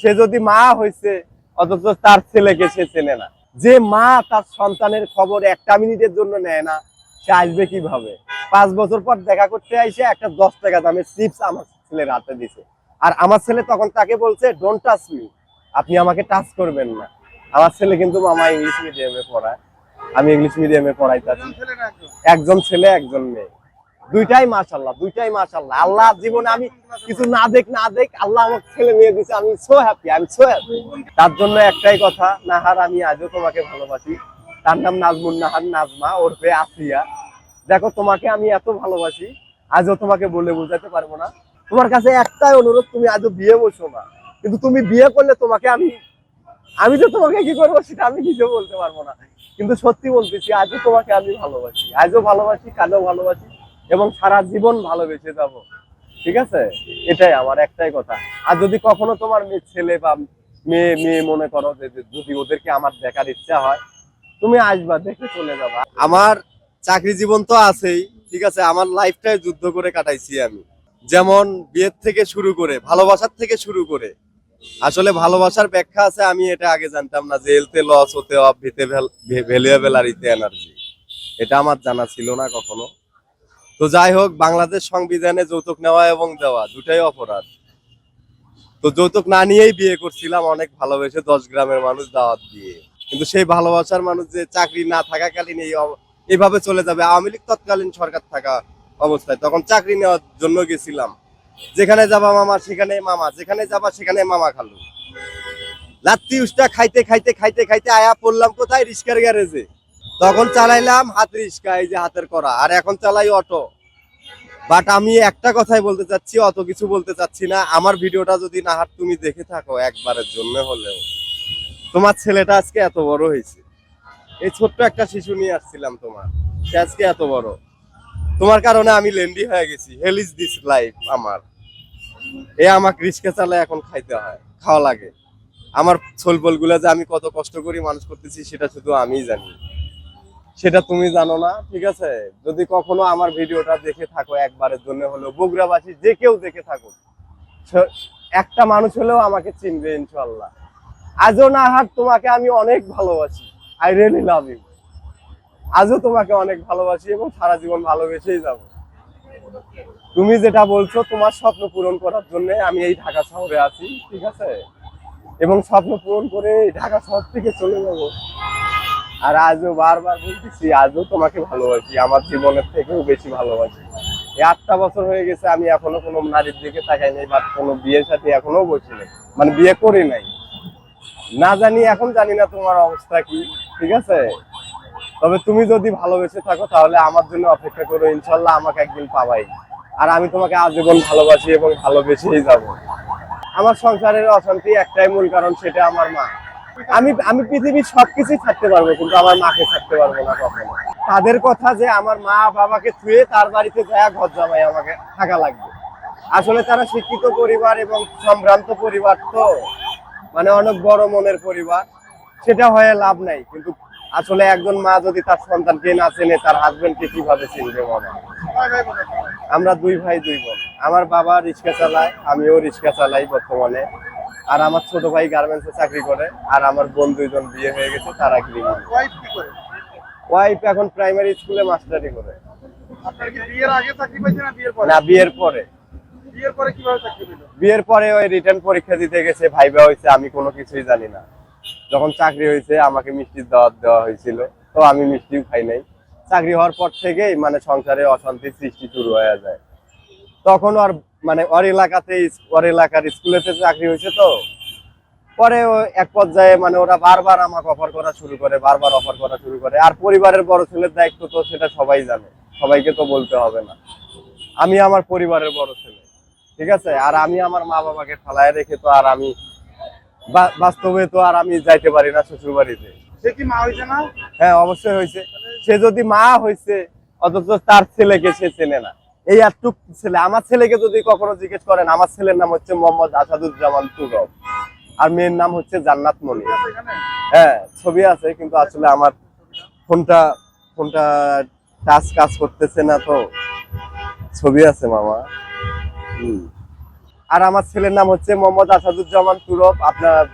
সে যদি মা হয়েছে অথচ তার ছেলেকে সে চেনে না। যে মা তার সন্তানের খবর একটা মিনিটের জন্য নেয় না, সে আসবে কীভাবে? পাঁচ বছর পর দেখা করতে আইসে একটা দশ টাকা দামের চিপস আমার ছেলের হাতে দিছে। আর আমার ছেলে তখন তাকে বলছে ডোন্ট টাচ মি আপনি আমাকে টাচ করবেন না। আমার ছেলে কিন্তু মামা ইংলিশ মিডিয়ামে পড়ায়। আমি ইংলিশ মিডিয়ামে পড়াইতাছি। একজন ছেলে, একজন মেয়ে। দুইটাই মাশাল্লাহ দুইটাই মাশাল্লাহ আল্লাহ জীবনে আমি কিছু না দেখ না দেখ, আল্লাহ আমার ছেলে মেয়ে দিছে, আমি সো হ্যাপি আমি সো হ্যাপি তার জন্য একটাই কথা, নাহার, আমি আজও তোমাকে ভালোবাসি। তার নাম নাজমুন নাহার, নাজমা, ওরফে আসিয়া দেখো, তোমাকে আমি এত ভালোবাসি, আজও তোমাকে বলে বোঝাতে পারব না। তোমার কাছে একটাই অনুরোধ, তুমি আজও বিয়ে বসো না। কিন্তু তুমি বিয়ে করলে তোমাকে আমি আমি তো তোমাকে কি করব সেটা আমি নিজেও বলতে পারব না। কিন্তু সত্যি বলতেছি, আজও তোমাকে আমি ভালোবাসি। আজও ভালোবাসি, কালও ভালোবাসি। এবং সারা জীবন ভালোবেসে যাব। ঠিক আছে? এটাই আমার একটাই কথা। আর যদি কখনো তোমার মেয়ে ছেলে বা মেয়ে মেয়ে মনে করো যে যদি ওদেরকে আমার দেখার ইচ্ছা হয়, তুমি আসবা, দেখে চলে যাবা। আমার চাকরি জীবন তো আছেই, ঠিক আছে? আমার লাইফটাই যুদ্ধ করে কাটাইছি আমি। যেমন বিয়ের থেকে শুরু করে, ভালোবাসার থেকে শুরু করে। আসলে ভালোবাসার ব্যাখ্যা আছে, আমি এটা আগে জানতাম না যে এলতে লস হতে অফ ভিতে ভ্যালুয়েবল আর ইতে এনার্জি এটা আমার জানা ছিল না কখনো। তো যাই হোক, বাংলাদেশ সংবিধানে যৌতুক নেওয়া এবং দেওয়া দুটাই অপরাধ। তো যৌতুক না নিয়েই বিয়ে করছিলাম, অনেক ভালোবেসে দশ গ্রামের মানুষ দাওয়াত দিয়ে। কিন্তু সেই ভালোবাসার মানুষ যে চাকরি না থাকাকালীন এই এইভাবে চলে যাবে, আওয়ামী লীগ তৎকালীন সরকার থাকা অবস্থায় তখন চাকরি নেওয়ার জন্য গেছিলাম। যেখানে যাবা মামা, সেখানে মামা, যেখানে যাবা, সেখানে মামা খালু। লাত্তি উষ্টা খাইতে খাইতে খাইতে খাইতে আয়া পড়লাম কোথায়? রিস্কার গ্যারেজে। তখন চালাইলাম হাত রিস্কা, এই যে হাতের করা। আর এখন চালাই অটো। বাট আমি একটা কথাই বলতে চাচ্ছি, অত কিছু বলতে চাচ্ছি না। আমার ভিডিওটা যদি না হাত তুমি দেখে থাকো একবারের জন্য হলেও। তোমার ছেলেটা আজকে এত বড় হয়েছে। এই ছোট্ট একটা শিশু নিয়ে আসছিলাম তোমার। সে আজকে এত বড়। তোমার কারণে আমি লেন্ডি হয়ে গেছি। হেল ইজ দিস লাইফ আমার। এ আমাকে রিস্কে চালায় এখন খাইতে হয়, খাওয়া লাগে। আমার ছোলপল যে আমি কত কষ্ট করি মানুষ করতেছি, সেটা শুধু আমিই জানি। সেটা তুমি জানো না, ঠিক আছে? যদি কখনো আমার ভিডিওটা দেখে থাকো একবারের জন্য হলেও বগুড়াবাসী, যে কেউ দেখে থাকো একটা মানুষ হলেও আমাকে চিনবে ইনশাল্লাহ আজও না হাট তোমাকে আমি অনেক ভালোবাসি আই রিয়েলি লাভ ইউ আজও তোমাকে অনেক ভালোবাসি এবং সারা জীবন ভালোবেসেই যাব। তুমি যেটা বলছো, তোমার স্বপ্ন পূরণ করার জন্য আমি এই ঢাকা শহরে আছি, ঠিক আছে? এবং স্বপ্ন পূরণ করে ঢাকা শহর থেকে চলে যাব। আর আজও বারবার বলতেছি, আজও তোমাকে ভালোবাসি, আমার জীবনের থেকেও বেশি ভালোবাসি। এই আটটা বছর হয়ে গেছে, আমি এখনও কোনো নারীর দিকে তাকাই নাই বা কোনো বিয়ের সাথে এখনও বসি নাই। মানে বিয়ে করি নাই। না জানি, এখন জানি না তোমার অবস্থা কি, ঠিক আছে? তবে তুমি যদি ভালোবেসে থাকো, তাহলে আমার জন্য অপেক্ষা করো, ইনশাল্লাহ আমাকে একদিন পাবাই। আর আমি তোমাকে আজীবন ভালোবাসি এবং ভালোবেসেই যাব। আমার সংসারের অশান্তি একটাই মূল কারণ, সেটা আমার মা। আমি আমি পৃথিবীর সবকিছুই থাকতে পারব, কিন্তু আমার মাকে থাকতে পারব না কখনো। তাদের কথা যে আমার মা বাবাকে থুয়ে তার বাড়িতে যায় ঘর জামাই আমাকে থাকা লাগবে। আসলে তারা শিক্ষিত পরিবার এবং সম্ভ্রান্ত পরিবার তো। মানে অনেক বড় মনের পরিবার। সেটা হয়ে লাভ নাই, কিন্তু আসলে একজন মা যদি তার সন্তানকে না চেনে, তার হাজবেন্ডকে কীভাবে চিনবে মামা আমরা দুই ভাই, দুই বোন। আমার বাবা রিক্সা চালায়, আমিও রিক্সা চালাই বর্তমানে। আর আমার ছোট ভাই গার্মেন্টসে চাকরি করে আর আমার বোন দুইজন বিয়ে হয়ে গেছে তারা গৃহিণী ওয়াইফ কি এখন প্রাইমারি স্কুলে মাস্টারি করে। না বিয়ের পরে? বিয়ের পরে। ওই রিটার্ন পরীক্ষা দিতে গেছে ভাইবা হয়েছে আমি কোনো কিছুই জানি না। যখন চাকরি হয়েছে আমাকে মিষ্টির দাওয়াত দেওয়া হয়েছিল তো আমি মিষ্টিও খাই নাই। চাকরি হওয়ার পর থেকেই মানে সংসারে অশান্তির সৃষ্টি শুরু হয়ে যায়। তখন আর মানে ওর এলাকাতে ওর এলাকার স্কুলেতে চাকরি হয়েছে তো। পরে এক পর্যায়ে মানে ওরা বারবার আমাকে অফার করা শুরু করে বারবার অফার করা শুরু করে। আর পরিবারের বড় ছেলের দায়িত্ব তো সেটা সবাই জানে। সবাইকে তো বলতে হবে না। আমি আমার পরিবারের বড় ছেলে ঠিক আছে? আর আমি আমার মা বাবাকে ফালায় রেখে তো আর আমি বাস্তবে তো আর আমি যাইতে পারি না শ্বশুর বাড়িতে সে কি মা হয়েছে না? হ্যাঁ অবশ্যই হয়েছে। সে যদি মা হয়েছে অথচ তার ছেলেকে সে চেনে না। এই একটুক ছেলে, আমার ছেলেকে যদি কখনো জিজ্ঞেস করেন, আমার ছেলের নাম হচ্ছে মোহাম্মদ আসাদুজ্জামান তুরব আর মেয়ের নাম হচ্ছে জান্নাত মনি। হ্যাঁ ছবি আছে, কিন্তু আসলে আমার ফোনটা ফোনটা টাচ কাজ করতেছে না তো। ছবি আছে মামা। আর আমার ছেলের নাম হচ্ছে মোহাম্মদ আসাদুজ্জামান তুরফ আপনার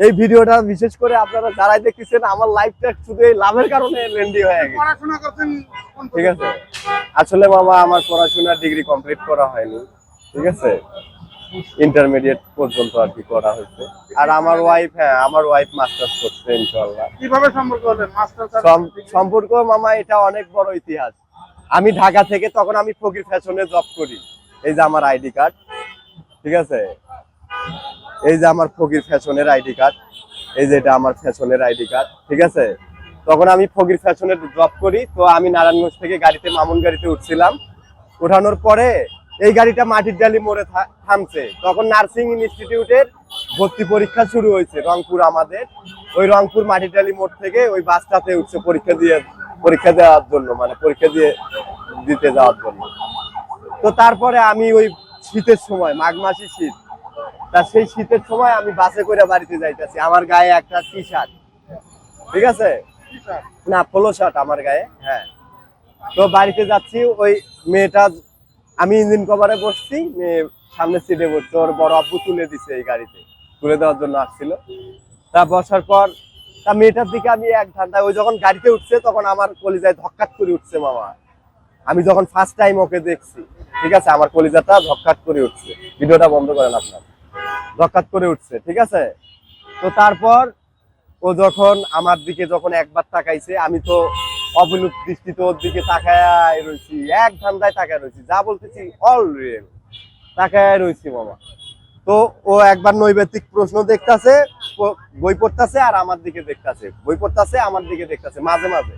এই ভিডিওটা বিশেষ করে আপনারা যারাই দেখতেছেন আমার লাইফটা শুধু এই লাভের কারণে লেন্ডি হয়ে গেছে। পড়াশোনা করছেন ঠিক আছে? আসলে মামা আমার পড়াশোনা ডিগ্রি কমপ্লিট করা হয়নি। ঠিক আছে? ইন্টারমিডিয়েট পর্যন্ত আর কি করা হয়েছে। আর আমার ওয়াইফ হ্যাঁ আমার ওয়াইফ মাস্টার্স করছে ইনশাআল্লাহ। কীভাবে সম্পর্ক হলেন মাস্টার সম- সম্পর্ক মামা এটা অনেক বড় ইতিহাস। আমি ঢাকা থেকে তখন আমি ফকির ফ্যাশনে জব করি। এই যে আমার আইডি কার্ড ঠিক আছে? এই যে আমার ফকির ফ্যাশনের আইডি কার্ড, এই যে এটা আমার ফ্যাশনের আইডি কার্ড, ঠিক আছে? তখন আমি ফকির ফ্যাশনের জব করি, তো আমি নারায়ণগঞ্জ থেকে গাড়িতে, মামুন গাড়িতে উঠছিলাম। উঠানোর পরে এই গাড়িটা মাটির ডালি মোড়ে থামছে। তখন নার্সিং ইনস্টিটিউটের ভর্তি পরীক্ষা শুরু হয়েছে রংপুর আমাদের। ওই রংপুর মাটির ডালি মোড় থেকে ওই বাসটাতে উঠছে পরীক্ষা দিয়ে, পরীক্ষা দেওয়ার জন্য মানে পরীক্ষা দিয়ে দিতে যাওয়ার জন্য। তো তারপরে আমি ওই শীতের সময়, মাঘ মাসে শীত তা সেই শীতের সময় আমি বাসে করে বাড়িতে যাইতেছি। আমার গায়ে একটা টি শার্ট ঠিক আছে? না পোলো শার্ট আমার গায়ে হ্যাঁ। তো বাড়িতে যাচ্ছি ওই মেয়েটা আমি ইঞ্জিন কভারে বসছি মেয়ে সামনে সিটে বসছে ওর বড় আব্বু তুলে দিছে এই গাড়িতে। তুলে দেওয়ার জন্য আসছিল। তা বসার পর তা মেয়েটার দিকে আমি এক ঘণ্টা ওই যখন গাড়িতে উঠছে তখন আমার কলিজায় ধক্কাত করে উঠছে মামা। আমি যখন ফার্স্ট টাইম ওকে দেখছি ঠিক আছে আমার কলিজাটা ধক্কাত করে উঠছে। ভিডিওটা বন্ধ করেন আপনার। ধক্কাত করে উঠছে, ঠিক আছে? তো তারপর ও যখন আমার দিকে যখন একবার তাকাইছে, আমি তো অবলুপ দৃষ্টিতে ওর দিকে তাকায় রয়েছি এক ধান্দায় তাকায় রয়েছি যা বলতেছি অল রিয়েল তাকায় রয়েছি মামা তো ও একবার নৈবেদিক প্রশ্ন দেখতাছে বই পড়তাছে আর আমার দিকে দেখতাছে, বই পড়তাছে, আমার দিকে দেখতাছে, মাঝে মাঝে।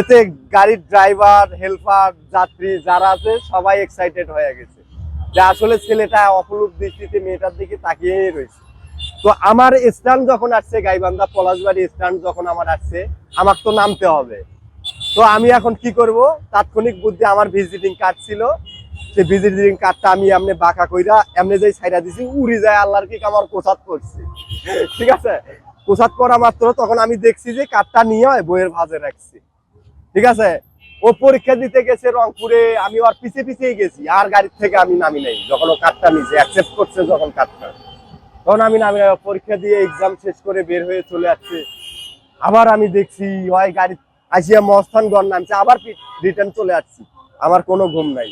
এতে গাড়ির ড্রাইভার হেল্পার যাত্রী যারা আছে, সবাই এক্সাইটেড হয়ে গেছে। যে আসলে ছেলেটা অপলুপ দৃষ্টিতে মেয়েটার দিকে তাকিয়ে রয়েছে। তো আমার স্ট্যান্ড যখন আসছে, গাইবান্ধা পলাশবাড়ি স্ট্যান্ড যখন আমার আসছে, আমার তো নামতে হবে। তো আমি এখন কি করব? তাৎক্ষণিক বুদ্ধি আমার ভিজিটিং কার্ড ছিল। সেই ভিজিটিং কার্ডটা আমি এমনি বাঁকা কইরা এমনি যেই সাইডা দিছি, উড়ি যায় আল্লাহর কি আমার কোসাত করছি। ঠিক আছে? কোসাত করা মাত্র তখন আমি দেখছি যে কার্ডটা নিয়ে বইয়ের ভাজে রাখছি। ঠিক আছে? ও পরীক্ষা দিতে গেছে রংপুরে, আমি ওর পিছে পিছিয়ে গেছি। আর গাড়ির থেকে আমি নামি নাই। যখন ও কার্ডটা নিছে অ্যাকসেপ্ট করছে, যখন কার্ডটা তখন আমি নামি নাই। পরীক্ষা দিয়ে এক্সাম শেষ করে বের হয়ে চলে আসছে। আবার আমি দেখছি হয় গাড়ি আসিয়া মস্তানগড় নামছে, আবার রিটার্ন চলে আসছি। আমার কোনো ঘুম নাই।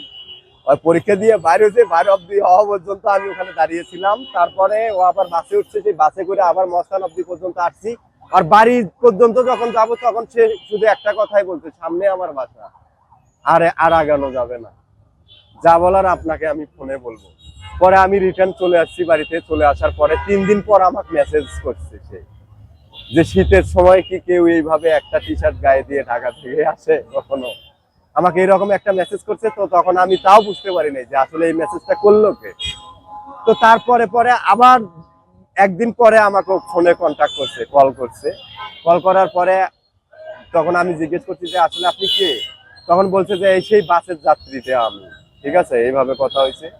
ওই পরীক্ষা দিয়ে বাইরে হয়েছে, বাইরে অব্দি হওয়া পর্যন্ত আমি ওখানে দাঁড়িয়েছিলাম। তারপরে ও আবার বাসে উঠছে, সেই বাসে করে আবার মস্তান অব্দি পর্যন্ত আসছি। আর বাড়ি পর্যন্ত যখন যাব, তখন সে শুধু একটা কথাই বলছে, সামনে আমার বাসা। আরে আর আগানো যাবে না। যা বলার আপনাকে আমি ফোনে বলব। পরে আমি রিটার্ন চলে আসছি বাড়িতে, চলে আসার পরে তিন দিন পর আমাকে মেসেজ করছে সে, যে শীতের সময় কি কেউ এইভাবে একটা টি শার্ট গায়ে দিয়ে ঢাকা থেকে আসে কখনো? আমাকে এরকম একটা মেসেজ করছে, তো তখন আমি তাও বুঝতে পারি নাই যে আসলে এই মেসেজটা করল কে? তো তারপরে পরে আবার একদিন পরে আমাকে ফোনে কন্ট্যাক্ট করছে কল করছে। কল করার পরে তখন আমি জিজ্ঞেস করছি যে, আসলে আপনি কে? তখন বলছে যে, এই সেই বাসের যাত্রীতে আমি। ঠিক আছে? এইভাবে কথা হয়েছে।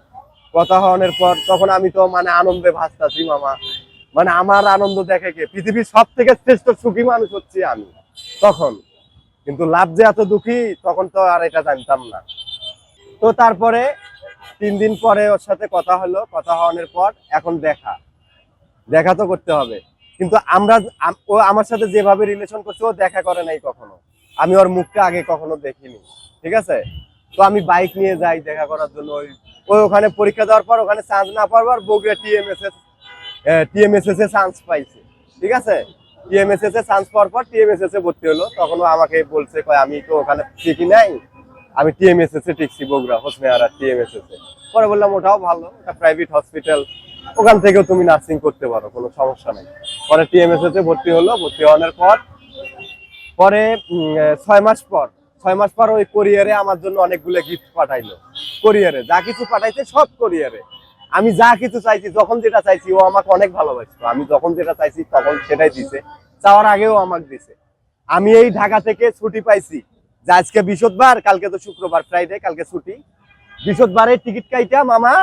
কথা হওয়ানোর পর তখন আমি তো মানে আনন্দে ভাসতাছি, মামা। মানে আমার আনন্দ দেখে কে? পৃথিবীর সব থেকে শ্রেষ্ঠ সুখী মানুষ হচ্ছে আমি, তখন। কিন্তু লাভ যে এত দুঃখী, তখন তো আর এটা জানতাম না। তো তারপরে তিন দিন পরে ওর সাথে কথা হলো। কথা হওয়ানোর পর এখন দেখা। দেখা তো করতে হবে। কিন্তু আমরা ও আমার সাথে যেভাবে রিলেশন করছে, ও দেখা করে নাই কখনো। আমি ওর মুখটা আগে কখনো দেখিনি। ঠিক আছে? তো আমি বাইক নিয়ে যাই দেখা করার জন্য। ওই ওই ওখানে পরীক্ষা দেওয়ার পর, ওখানে চান্স না পাওয়ার বগুড়া টিএমএসএস টিএমএসএস এ চান্স পাইছে। ঠিক আছে? টিএমএসএস এ চান্স পাওয়ার পর টিএমএসএস এ ভর্তি হলো। তখন আমাকে বলছে, কয়, আমি তো ওখানে ঠিকই নাই। আমি টিএমএসএস এ টিকছি বগুড়া হোসনে আর টিএমএসএস এ। পরে বললাম, ওটাও ভালো, ওটা প্রাইভেট হসপিটাল ওখান থেকেও তুমি নার্সিং করতে পারো, কোনো সমস্যা নেই। পরে টিএমএসএস এ ভর্তি হলো, ভর্তি হওয়ার পর, পরে ছয় মাস পর, ছয় মাস পর ওই কোরিয়ারে আমার জন্য অনেকগুলো গিফট পাঠাইলো। কোরিয়ারে যা কিছু পাঠাইছে সব কোরিয়ারে আমি যা কিছু চাইছি, যখন যেটা চাইছি, ও আমাকে অনেক ভালোবাসতো। আমি যখন যেটা চাইছি, তখন সেটাই দিছে। চাওয়ার আগেও আমাকে দিছে। আমি এই ঢাকা থেকে ছুটি পাইছি। যে আজকে বৃহস্পতিবার, কালকে তো শুক্রবার ফ্রাইডে কালকে ছুটি। বৃহস্পতিবারের টিকিট কাইটা মামা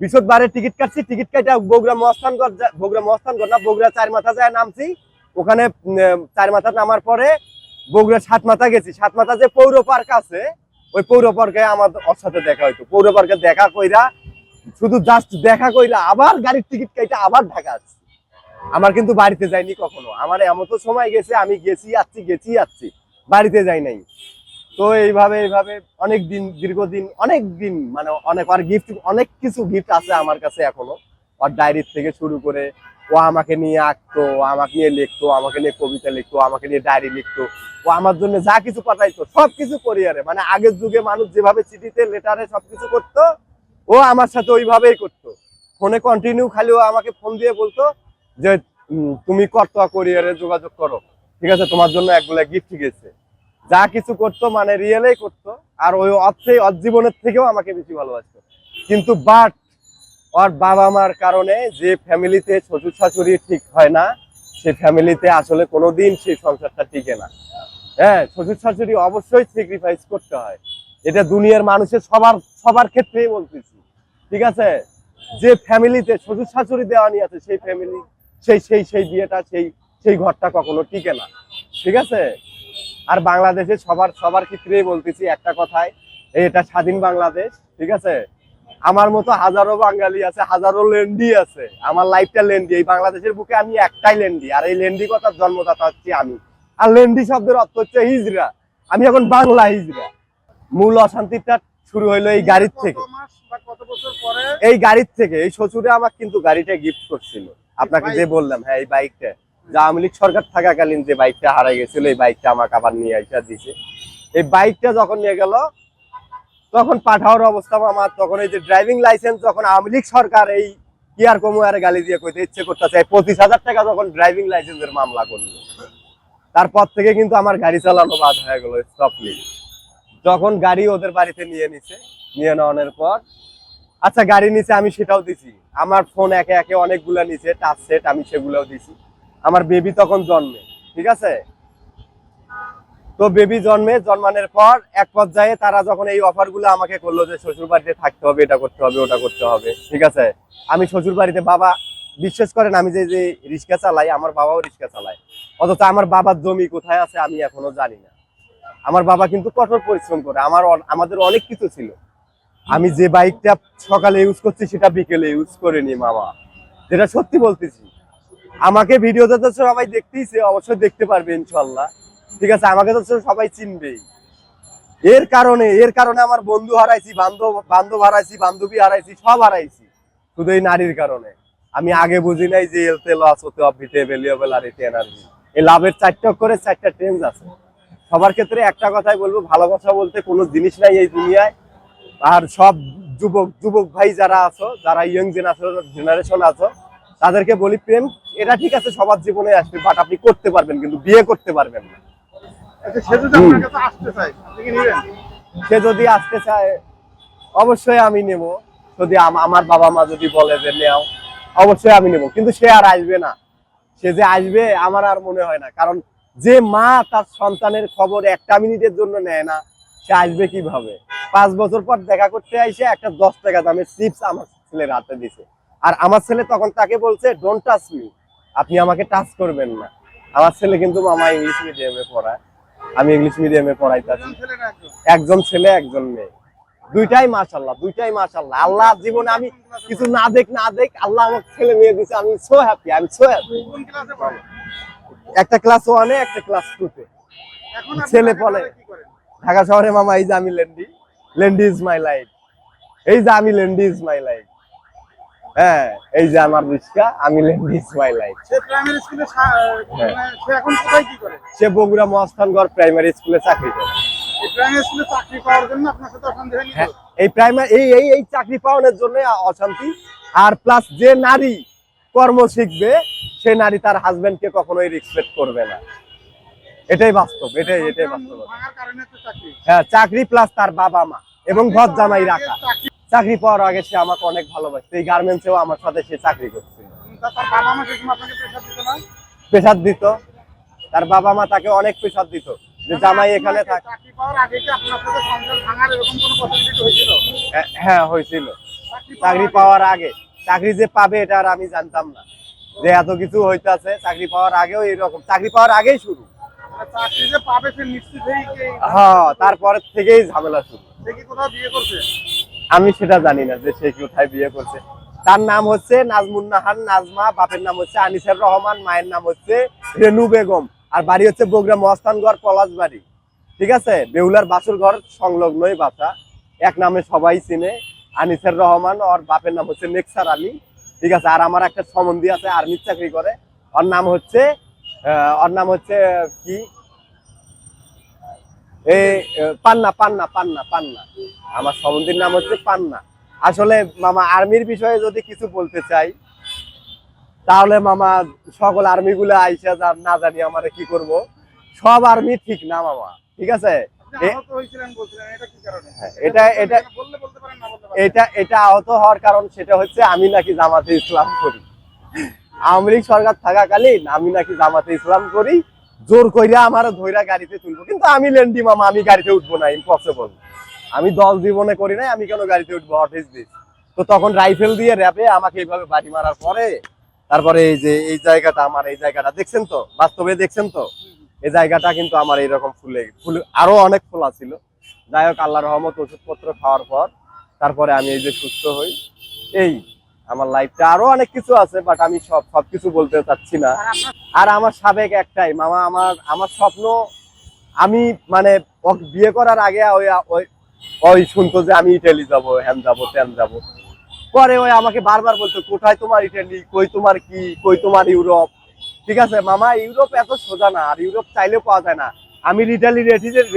বৃহস্পতিবারের টিকিট কাটছি, টিকিট কাইটা বগুড়া মস্তানগড় বগুড়া মস্তানগড় না, বগুড়া চার মাথা যায় নামছি। ওখানে চার মাথা নামার পরে বগুড়া সাত মাথা গেছি। সাত মাথা যে পৌর পার্ক আছে, ওই পৌর পার্কে আমার ওর সাথে দেখা হইতো। পৌর পার্কে দেখা কইরা, শুধু জাস্ট দেখা কইরা আবার গাড়ির টিকিট কাইটা আবার ঢাকা আসছি। আমার কিন্তু বাড়িতে যাইনি কখনো। আমার এমন তো সময় গেছে, আমি গেছি, আসছি গেছি, আসছি। বাড়িতে যাই নাই। তো এইভাবে এইভাবে অনেক দিন, দীর্ঘদিন, অনেক দিন মানে অনেক, আর গিফট অনেক কিছু গিফট আছে আমার কাছে এখনও। আর ডায়েরির থেকে শুরু করে ও আমাকে নিয়ে আঁকতো আমাকে নিয়ে লিখতো আমাকে নিয়ে কবিতা লিখতো আমাকে নিয়ে ডায়েরি লিখতো। ও আমার জন্য যা কিছু পাঠাইতো সব কিছু কোরিয়ারে মানে আগের যুগে মানুষ যেভাবে চিঠিতে লেটারে সবকিছু করতো, ও আমার সাথে ওইভাবেই করতো। ফোনে কন্টিনিউ খালি ও আমাকে ফোন দিয়ে বলতো যে তুমি কত কোরিয়ারে যোগাযোগ করো? ঠিক আছে, তোমার জন্য একগুলা গিফট গেছে। যা কিছু করতো মানে রিয়েলেই করতো, আর ওই ওর জীবনের থেকেও আমাকে বেশি ভালোবাসতো। কিন্তু বাট, ওর বাবা মার কারণে যে ফ্যামিলিতে শ্বশুর শাশুড়ি ঠিক হয় না সেই ফ্যামিলিতে আসলে কোনোদিন সেই সংসারটা টিকে না। হ্যাঁ শ্বশুর শাশুড়ি অবশ্যই স্যাক্রিফাইস করতে হয়। এটা দুনিয়ার মানুষের সবার সবার ক্ষেত্রেই বলতেছি। ঠিক আছে? যে ফ্যামিলিতে শ্বশুর শাশুড়ি দেওয়ানি আছে, সেই ফ্যামিলি, সেই সেই সেই বিয়েটা, সেই সেই ঘরটা কখনো টিকে না। ঠিক আছে? আর বাংলাদেশে সবার সবার ক্ষেত্রেই বলতেছি একটা কথাই এই এটা স্বাধীন বাংলাদেশ ঠিক আছে? আমার মতো হাজারো বাঙালি আছে হাজারো লেন্ডি আছে আমার লাইফটা লেন্ডি এই বাংলাদেশের বুকে আমি একটাই লেন্ডি আর এই লেন্ডি কথার জন্মদাতা হচ্ছে আমি। আর লেন্ডি শব্দের অর্থ হচ্ছে হিজরা আমি এখন বাংলা হিজরা মূল অশান্তিটা শুরু হইল এই গাড়ির থেকে। মাস বা কত বছর পরে? এই গাড়ির থেকে এই শ্বশুরে আমার কিন্তু গাড়িটা গিফট করছিল। আপনাকে যে বললাম হ্যাঁ এই বাইকটা যা আওয়ামী লীগ সরকার থাকাকালীন যে বাইকটা হারাই গেছিল, এই বাইকটা আমাকে আবার নিয়ে আইসা দিছে। এই বাইকটা যখন নিয়ে গেল, তখন পাঠাওয়ার অবস্থা আমার, তখন এই যে ড্রাইভিং লাইসেন্স যখন আওয়ামী লীগ সরকার এই কিয়ার কমুয়ারে গালি দিয়ে কইতে ইচ্ছে করতেছে পঁচিশ হাজার টাকা যখন ড্রাইভিং লাইসেন্সের মামলা করল, তারপর থেকে কিন্তু আমার গাড়ি চালানো বাদ হয়ে গেল স্টপলি যখন গাড়ি ওদের বাড়িতে নিয়ে নিছে, নিয়ে নেওয়ানোর পর আচ্ছা গাড়ি নিচে আমি সেটাও দিছি। আমার ফোন একে একে অনেকগুলা নিচে টাচ সেট আমি সেগুলোও দিছি। আমার বেবি তখন জন্মে, ঠিক আছে? তো বেবি জন্মে, জন্মানোর পর এক পর্যায়ে তারা যখন এই অফারগুলো আমাকে করল যে শ্বশুর বাড়িতে থাকতে হবে, এটা করতে হবে, ওটা করতে হবে, ঠিক আছে? আমি শ্বশুর বাড়িতে বাবা, বিশ্বাস করেন আমি যে যে রিক্সা চালাই, আমার বাবাও রিক্সা চালায়। অথচ আমার বাবার জমি কোথায় আছে আমি এখনও জানি না। আমার বাবা কিন্তু কঠোর পরিশ্রম করে, আমার আমাদের অনেক কিছু ছিল। আমি যে বাইকটা সকালে ইউজ করছি, সেটা বিকেলে ইউজ করিনি মামা। যেটা সত্যি বলতেছি আমাকে ভিডিওতে তো সবাই দেখতেইছে, অবশ্যই দেখতে পারবে ইনশাল্লাহ ঠিক আছে, আমাকে তো সবাই চিনবেই। এর কারণে এর কারণে আমার বন্ধু হারাইছি, বান্ধব বান্ধব হারাইছি, বান্ধবী হারাইছি, সব হারাইছি। শুধু এই নারীর কারণে। আমি আগে বুঝি নাই যে এলতে লস হতে অফিটে ভ্যালুয়েবল আর এতে এনার্জি এই লাভের চারটা করে চারটা ট্রেন্স আছে। সবার ক্ষেত্রে একটা কথাই বলব, ভালোবাসা বলতে কোনো জিনিস নাই এই দুনিয়ায়। আর সব যুবক যুবক ভাই যারা আছো, যারা ইয়ং জেনারেশন আছো তাদেরকে বলি প্রেম এটা ঠিক আছে সবার জীবনে আসবে বাট আপনি করতে পারবেন কিন্তু বিয়ে করতে পারবেন না। আচ্ছা, সে যদি আসতে চায় আপনি কি নেবেন? সে যদি আসতে চায় অবশ্যই আমি নেব। যদি আমার বাবা মা যদি বলে যে নেও অবশ্যই আমি নেব। কিন্তু সে আর আসবে না। সে যে আসবে আমার আর মনে হয় না। কারণ যে মা তার সন্তানের খবর একটা মিনিটের জন্য নেয় না সে আসবে কীভাবে? পাঁচ বছর পর দেখা করতে আইসে একটা দশ টাকা দামের চিপস আমার ছেলের হাতে দিছে। আর আমার ছেলে তখন তাকে বলছে ডোন্ট টাচ মি আপনি আমাকে টাচ করবেন না। আমার ছেলে কিন্তু মামা ইংলিশ মিডিয়ামে পড়ায়। আমি ইংলিশ মিডিয়ামে পড়াইতেছি। একজন ছেলে একজন মেয়ে। দুইটাই মাশাল্লাহ দুইটাই মাশাল্লাহ আল্লাহ জীবনে আমি কিছু না দেখ না দেখ আল্লাহ আমার ছেলে মেয়ে দিছে। আমি সো হ্যাপি আমি সো হ্যাপি পড়ে একটা ক্লাস ওয়ানে একটা ক্লাস টু তে। এখন ছেলে করেন? ঢাকা শহরে মামা এই যে আমি লেন্ডি লেন্ডি ইজ মাই লাইফ এই যে আমি লেন্ডি ইজ মাই লাইফ হ্যাঁ এই যে আমার রিক্সা আমি লেন্ডি মাই লাইফ। সে প্রাইমারি স্কুলে হ্যাঁ। সে এখন কোথায় কি করে? সে বগুড়া মহাস্থানগড় প্রাইমারি স্কুলে চাকরি করে। এই প্রাইমারি? হ্যাঁ, এই এই এই চাকরি পাওয়ানোর জন্য অশান্তি। আর প্লাস যে নারী কর্ম শিখবে সে নারী তার হাজবেন্ডকে কখনোই রেসপেক্ট করবে না। এটাই বাস্তব এটাই এটাই বাস্তব। হ্যাঁ চাকরি প্লাস তার বাবা মা এবং ঘর জামাই রাখা। চাকরি পাওয়ার আগে সে আমাকে অনেক ভালোবাসতো। এই গার্মেন্টসেও আমার সাথে সে চাকরি করছিল প্রেশার দিত তার বাবা মা তাকে অনেক প্রেশার দিত। যে জামাই এখানে থাক হ্যাঁ, হ্যাঁ হয়েছিল। চাকরি পাওয়ার আগে? চাকরি যে পাবে এটা আর আমি জানতাম না। যে এত কিছু হইতাছে চাকরি পাওয়ার আগেও এরকম চাকরি পাওয়ার আগেই শুরু। হ্যাঁ তারপর থেকেই ঝামেলা শুরু। কোথাও বিয়ে করছে? আমি সেটা জানি না যে সে কোথায় বিয়ে করছে। তার নাম হচ্ছে নাজমুন্নাহার নাজমা বাপের নাম হচ্ছে আনিসের রহমান মায়ের নাম হচ্ছে রেনু বেগম আর বাড়ি হচ্ছে বগুড়া মস্তানগড় পলাশ বাড়ি। ঠিক আছে? বেহুলার বাসুর ঘর সংলগ্নই বাসা। এক নামে সবাই চিনে আনিসের রহমান ওর বাপের নাম হচ্ছে নেক্সার আলী। ঠিক আছে? আর আমার একটা সম্বন্ধী আছে আর্মির চাকরি করে। ওর নাম হচ্ছে ওর নাম হচ্ছে কি? আহ, পান্না পান্না পান্না পান্না। আমার সম্বন্ধীর নাম হচ্ছে পান্না। আসলে মামা আর্মির বিষয়ে যদি কিছু বলতে চাই তাহলে মামা সকল আর্মি গুলো আইসা যা- না জানি আমার কি করব। সব আর্মি ঠিক না মামা ঠিক আছে? এটা কারণে? হ্যাঁ, এটা- এটা এটা আহত হওয়ার কারণ সেটা হচ্ছে আমি নাকি জামাতে ইসলাম করি। আওয়ামী লীগ সরকার থাকাকালীন আমি নাকি জামাতে ইসলাম করি। জোর কইরা আমার ধৈরা গাড়িতে তুলবো। কিন্তু আমি লেন্ডি মামা আমি গাড়িতে উঠবো না ইম্পসিবল আমি দল জীবনে করি নাই, আমি কেন গাড়িতে উঠবো? হোয়াট ইজ তো তখন রাইফেল দিয়ে র্যাপে আমাকে এইভাবে বাড়ি মারার পরে, তারপরে এই যে এই জায়গাটা আমার, এই জায়গাটা দেখছেন তো? বাস্তবে দেখছেন তো? এই জায়গাটা কিন্তু আমার এইরকম ফুলে ফুল, আরও অনেক ফোলা ছিল যাই হোক আল্লাহ রহমত, ওষুধপত্র খাওয়ার পর, তারপরে আমি এই যে সুস্থ হই। এই, আমার লাইফটা আরও অনেক কিছু আছে বাট আমি সব, সবকিছু বলতে চাচ্ছি না। আর আমার সাবেক একটাই, মামা, আমার আমার স্বপ্ন, আমি মানে বিয়ে করার আগে ওই ওই শুনতো যে আমি ইটালি যাব, হ্যান যাব, ত্যান যাব। পরে ওই আমাকে বারবার বলতো, কোথায় তোমার ইটালি কই তোমার কি? কই তোমার ইউরোপ ঠিক আছে, মামা ইউরোপ এত সোজা না, আর ইউরোপ চাইলেও পাওয়া যায় না। আমি ইটালি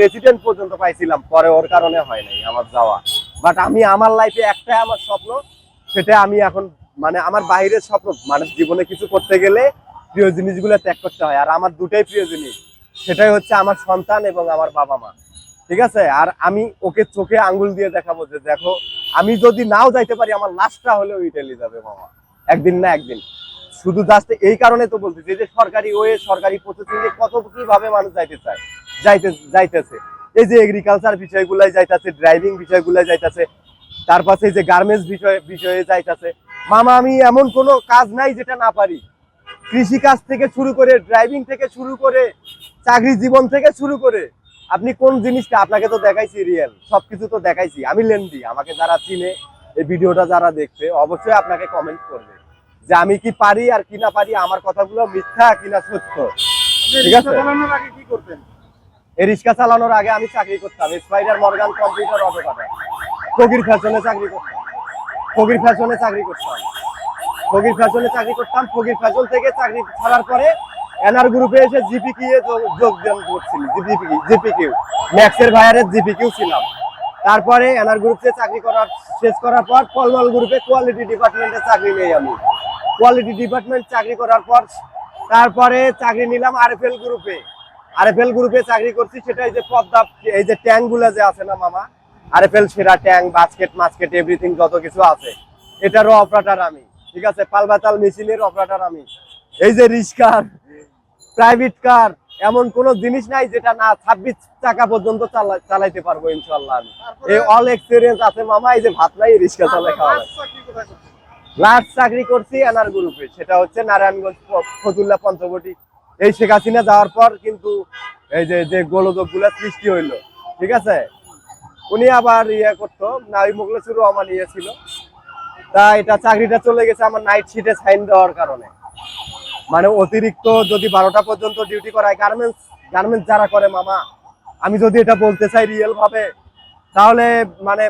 রেসিডেন্ট পর্যন্ত পাইছিলাম, পরে ওর কারণে হয় নাই আমার যাওয়া। বাট আমি আমার লাইফে একটাই আমার স্বপ্ন, সেটা আমি এখন মানে আমার বাইরের স্বপ্ন মানে জীবনে কিছু করতে গেলে প্রিয় জিনিসগুলো ত্যাগ করতে হয়। আর আমার দুটাই প্রিয় জিনিস, সেটাই হচ্ছে আমার সন্তান এবং আমার বাবা মা ঠিক আছে? আর আমি ওকে চোখে আঙ্গুল দিয়ে দেখাবো যে দেখো, আমি যদি নাও যাইতে পারি, আমার লাশটা হলেও ইটালি যাবে, মামা। একদিন না একদিন। শুধু জাস্ট এই কারণে তো বলতেছি যে সরকারি ওয়ে, সরকারি প্রসেসিংয়ে কত কীভাবে মানুষ যাইতে চায়, যাইতে যাইতেছে। এই যে এগ্রিকালচার বিষয়গুলাই যাইতেছে ড্রাইভিং বিষয়গুলাই যাইতেছে, তার পাশে এই যে গার্মেন্টস বিষয় বিষয়ে যাইতেছে। মামা, আমি এমন কোনো কাজ নাই যেটা না পারি। কৃষি কাজ থেকে শুরু করে ড্রাইভিং থেকে শুরু করে, চাকরি জীবন থেকে শুরু করে আপনি কোন জিনিসটা আপনাকে তো দেখাইছি রিয়েল সবকিছু তো দেখাইছি। আমি লেন্দি আমাকে যারা চিনে এই ভিডিওটা যারা দেখবে অবশ্যই আপনাকে কমেন্ট করবে যে আমি কি পারি আর কি না পারি আমার কথাগুলো মিথ্যা কিনা সত্য। ঠিক আছে। রিক্সা চালানোর আগে কি করতেন? এই রিক্সা চালানোর আগে আমি চাকরি করতাম স্পাইডার মর্গান কম্পিউটার অটোকাটা ফকির ফ্যাশনে চাকরি করতাম। ফকির ফ্যাশনে চাকরি করতাম। ফকির ফ্যাশনে চাকরি করতাম ফকির ফ্যাশন থেকে চাকরি ছাড়ার পরে এনআর গ্রুপে এসে জিপিকি এ যোগ- যোগদান করছিলি জিপিকি জিপিকিউ ম্যাক্সের ভাইয়ারের জিপিকিউ ছিলাম। তারপরে এনআর গ্রুপে চাকরি করার, শেষ করার পর ফলমল গ্রুপে কোয়ালিটি ডিপার্টমেন্টে চাকরি নেই আমি। কোয়ালিটি ডিপার্টমেন্ট চাকরি করার পর তারপরে চাকরি নিলাম আরএফএল গ্রুপে আরএফএল গ্রুপে চাকরি করছি সেটা এই যে পদ্মা, এই যে ট্যাঙ্কগুলা যে আছে না মামা? আরএফএল সেরা ট্যাঙ্ক বাস্কেট মাস্কেট এভরিথিং যত কিছু আছে। এটারও অপারেটার আমি, ঠিক আছে? পালবাতাল মেশিনের অপারেটার আমি। এই যে রিক্সার প্রাইভেট কার এমন কোন জিনিস নাই যেটা না ছাব্বিশ টাকা পর্যন্ত চালা- চালাইতে পারব ইনশাল্লাহ এই অল এক্সপিরিয়েন্স আছে মামা এই যে ভাত নাই রিক্সা চালাই খাওয়া লাস্ট চাকরি করছি? এনআর গ্রুপে সেটা হচ্ছে নারায়ণগঞ্জ ফতুল্লা পঞ্চবটি। এই শেখ হাসিনা যাওয়ার পর কিন্তু এই যে যে গোলযোগগুলা সৃষ্টি হইল ঠিক আছে? উনি আবার ইয়ে করতো না ওই মুগলেসুর রহমান ইয়ে ছিল। তা এটা চাকরিটা চলে গেছে আমার নাইট শিটে সাইন দেওয়ার কারণে। মানে অতিরিক্ত যদি বারোটা পর্যন্ত ডিউটি করায় গার্মেন্টস গার্মেন্টস যারা করে মামা, আমি যদি এটা বলতে চাই রিয়েল ভাবে, তাহলে মানে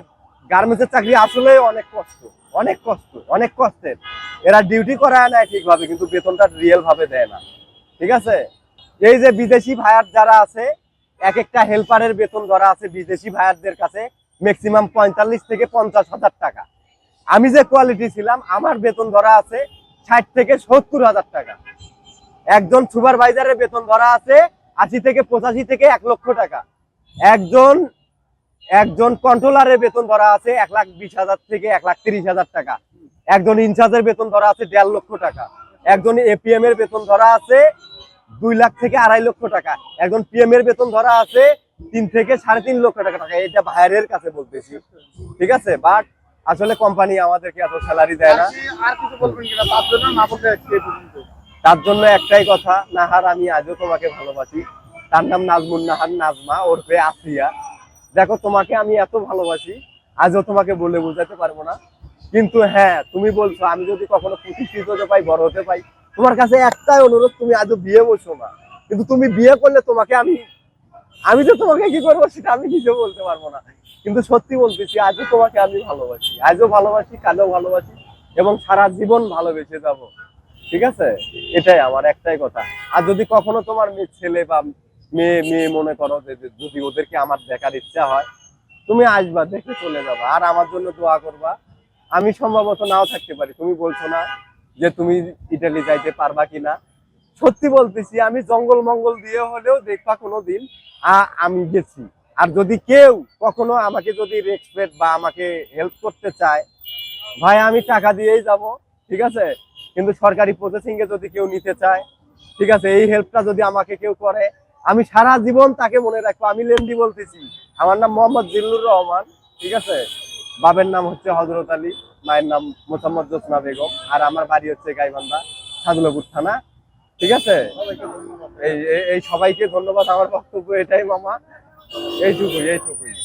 গার্মেন্টসের চাকরি আসলে অনেক কষ্ট অনেক কষ্ট, অনেক কষ্টের। এরা ডিউটি করায় না ঠিকভাবে, কিন্তু বেতনটা রিয়েল ভাবে দেয় না। ঠিক আছে? এই যে বিদেশি ভাইয়ার যারা আছে, এক একটা হেল্পারের বেতন ধরা আছে বিদেশি ভাইয়ারদের কাছে ম্যাক্সিমাম পঁয়তাল্লিশ থেকে পঞ্চাশ হাজার টাকা। আমি যে কোয়ালিটি ছিলাম, আমার বেতন ধরা আছে ষাট থেকে সত্তর হাজার টাকা। একজন সুপারভাইজারের বেতন ধরা আছে আশি থেকে পঁচাশি থেকে এক লক্ষ টাকা। একজন একজন কন্ট্রোলারের বেতন ধরা আছে এক লাখ বিশ হাজার থেকে এক লাখ তিরিশ হাজার টাকা। একজন ইনচার্জের বেতন ধরা আছে দেড় লক্ষ টাকা। একজন এপিএম এর বেতন ধরা আছে দুই লাখ থেকে আড়াই লক্ষ টাকা। একজন পিএম এর বেতন ধরা আছে তিন থেকে সাড়ে তিন লক্ষ টাকা। টাকা এটা বাইরের কাছে বলতেছি। ঠিক আছে? বাট আসলে কোম্পানি আমাদেরকে এত স্যালারি দেয় না। আর কিছু বলবেন কিনা? তার জন্য না বলতে তার জন্য একটাই কথা নাহার আমি আজও তোমাকে ভালোবাসি। তার নাম নাজমুন নাহার নাজমা ওরফে আসিয়া দেখো তোমাকে আমি এত ভালোবাসি আজও তোমাকে বলে বোঝাতে পারব না। কিন্তু হ্যাঁ তুমি বলছো আমি যদি কখনো প্রতিষ্ঠিত হতে পাই বড় হতে পাই তোমার কাছে একটাই অনুরোধ তুমি আজও বিয়ে বসো না। কিন্তু তুমি বিয়ে করলে তোমাকে আমি আমি তো তোমাকে কি করব সেটা আমি নিজেও বলতে পারব না। কিন্তু সত্যি বলতেছি, আজও তোমাকে আমি ভালোবাসি। আজও ভালোবাসি, কালও ভালোবাসি, এবং সারা জীবন ভালোবেসে যাব। ঠিক আছে? এটাই আমার একটাই কথা। আর যদি কখনো তোমার মেয়ে ছেলে বা মেয়ে মেয়ে মনে করো যে যদি ওদেরকে আমার দেখার ইচ্ছা হয়, তুমি আসবা, দেখে চলে যাবা। আর আমার জন্য দোয়া করবা। আমি সম্ভবত নাও থাকতে পারি। তুমি বলছো না যে তুমি ইটালি যাইতে পারবা কিনা। সত্যি বলতেছি, আমি জঙ্গল মঙ্গল দিয়ে হলেও দেখবা কোনো দিন আমি গেছি। আর যদি কেউ কখনো আমাকে যদি রেসপেক্ট বা আমাকে হেল্প করতে চায়, ভাই, আমি টাকা দিয়েই যাব, ঠিক আছে? কিন্তু সরকারি প্রসেসিং এ যদি কেউ নিতে চায়, ঠিক আছে? এই হেল্পটা যদি আমাকে কেউ করে, আমি সারা জীবন তাকে মনে রাখব। আমি লেন্ডি বলতেছি। আমার নাম মোহাম্মদ জিল্লুর রহমান, ঠিক আছে? বাবের নাম হচ্ছে হজরত আলী, মায়ের নাম মোসাম্মদ জোসনা বেগম, আর আমার বাড়ি হচ্ছে গাইবান্ধা সাদুলপুর থানা ঠিক আছে? এই এই- সবাইকে ধন্যবাদ আমার বক্তব্য এটাই মামা। এইটুকুই এইটুকুই।